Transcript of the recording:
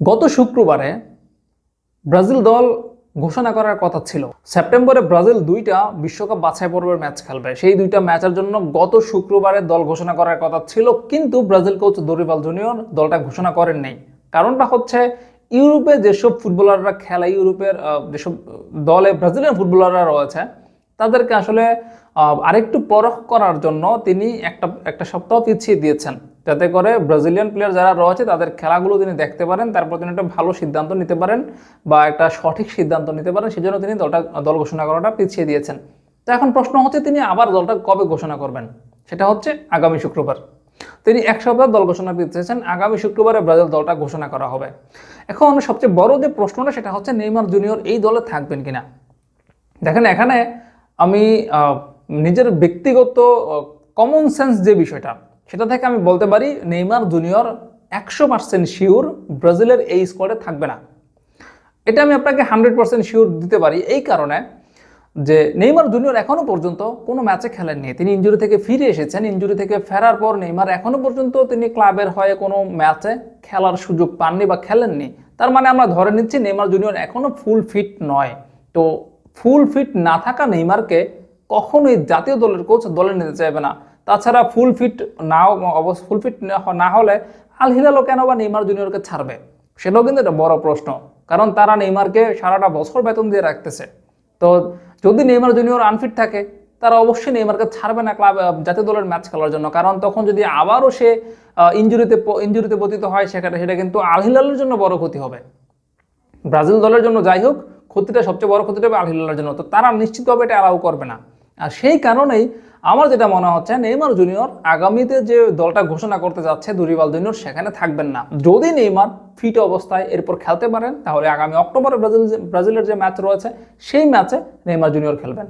গত শুক্রবারে ব্রাজিল দল ঘোষণা করার কথা ছিল। সেপ্টেম্বরে ব্রাজিল দুইটা বিশ্বকাপ বাছাই পর্বের ম্যাচ খেলবে। সেই দুইটা ম্যাচের জন্য গত শুক্রবারে দল ঘোষণা করার কথা ছিল, কিন্তু ব্রাজিল কোচ দরিবাল জুনিয়র দলটা ঘোষণা করেন নাই। কারণটা হচ্ছে, ইউরোপে যেসব ফুটবলাররা খেলে, ইউরোপের যেসব দলে ব্রাজিলিয়ান ফুটবলাররা রয়েছে, তাদেরকে আসলে আরেকটু পরখ করার জন্য তিনি একটা একটা সপ্তাহ পিছিয়ে দিয়েছেন। যাতে করে ব্রাজিলিয়ান প্লেয়ার যারা রয়েছে, তাদের খেলাগুলো তিনি দেখতে পারেন, তারপর তিনি একটা ভালো সিদ্ধান্ত নিতে পারেন বা একটা সঠিক সিদ্ধান্ত নিতে পারেন, সেজন্য তিনি দলটা, দল ঘোষণা করাটা পিছিয়ে দিয়েছেন। তো এখন প্রশ্ন হচ্ছে, তিনি আবার দলটা কবে ঘোষণা করবেন? সেটা হচ্ছে আগামী শুক্রবার। তিনি এক সপ্তাহ দল ঘোষণা দিতেছেন, আগামী শুক্রবারে ব্রাজিল দলটা ঘোষণা করা হবে। এখন সবচেয়ে বড় যে প্রশ্নটা, সেটা হচ্ছে নেইমার জুনিয়র এই দলে থাকবেন কিনা? দেখেন, এখানে আমি নিজের ব্যক্তিগত কমন সেন্স যে বিষয়টা সেটা থেকে আমি বলতে পারি নেইমার জুনিয়র একশো পার্সেন্ট শিওর ব্রাজিলের এই স্কোয়াডে থাকবে না। এটা আমি আপনাকে হান্ড্রেড পার্সেন্ট শিওর দিতে পারি এই কারণে যে নেইমার জুনিয়র এখনও পর্যন্ত কোনো ম্যাচে খেলেননি তিনি ইঞ্জুরি থেকে ফিরে এসেছেন ইঞ্জুরি থেকে ফেরার পর নেইমার এখনও পর্যন্ত তিনি ক্লাবের হয়ে কোনো ম্যাচে খেলার সুযোগ পাননি বা খেলেননি তার মানে আমরা ধরে নিচ্ছি নেইমার জুনিয়র এখনও ফুল ফিট নয়। তো ফুল ফিট না থাকা নেইমারকে কখনোই জাতীয় দলের কোচ দলে নিতে চাইবে না। তাছাড়া ফুল ফিট নাও, অবশ্য ফুল ফিট না হলে আল হিলালও কেন বা নেইমার জুনিয়রকে ছাড়বে? সেটাও কিন্তু একটা বড় প্রশ্ন। কারণ তারা নেইমারকে সারাটা বছর বেতন দিয়ে রাখতেছে। তো যদি নেইমার জুনিয়র আনফিট থাকে, তারা অবশ্যই নেইমারকে ছাড়বে না ক্লাব জাতীয় দলের ম্যাচ খেলার জন্য। কারণ তখন যদি আবারও সে ইঞ্জুরিতে ইঞ্জুরিতে পতিত হয়, সেখানে সেটা কিন্তু আল হিলালের জন্য বড় ক্ষতি হবে। ব্রাজিল দলের জন্য যাই হোক, ক্ষতিটা সবচেয়ে বড় ক্ষতিটা হবে আল হিলালের জন্য। তো তারা নিশ্চিতভাবে এটা অ্যালাউ করবে না। আর সেই কারণেই আমার যেটা মনে হচ্ছে, নেইমার জুনিয়র আগামীতে যে দলটা ঘোষণা করতে যাচ্ছে দুরিবাল জুনিয়র সেখানে থাকবেন না। যদি নেইমার ফিট অবস্থায় এরপর খেলতে পারেন, তাহলে আগামী অক্টোবরে ব্রাজিল ব্রাজিলের যে ম্যাচ রয়েছে, সেই ম্যাচে নেইমার জুনিয়র খেলবেন।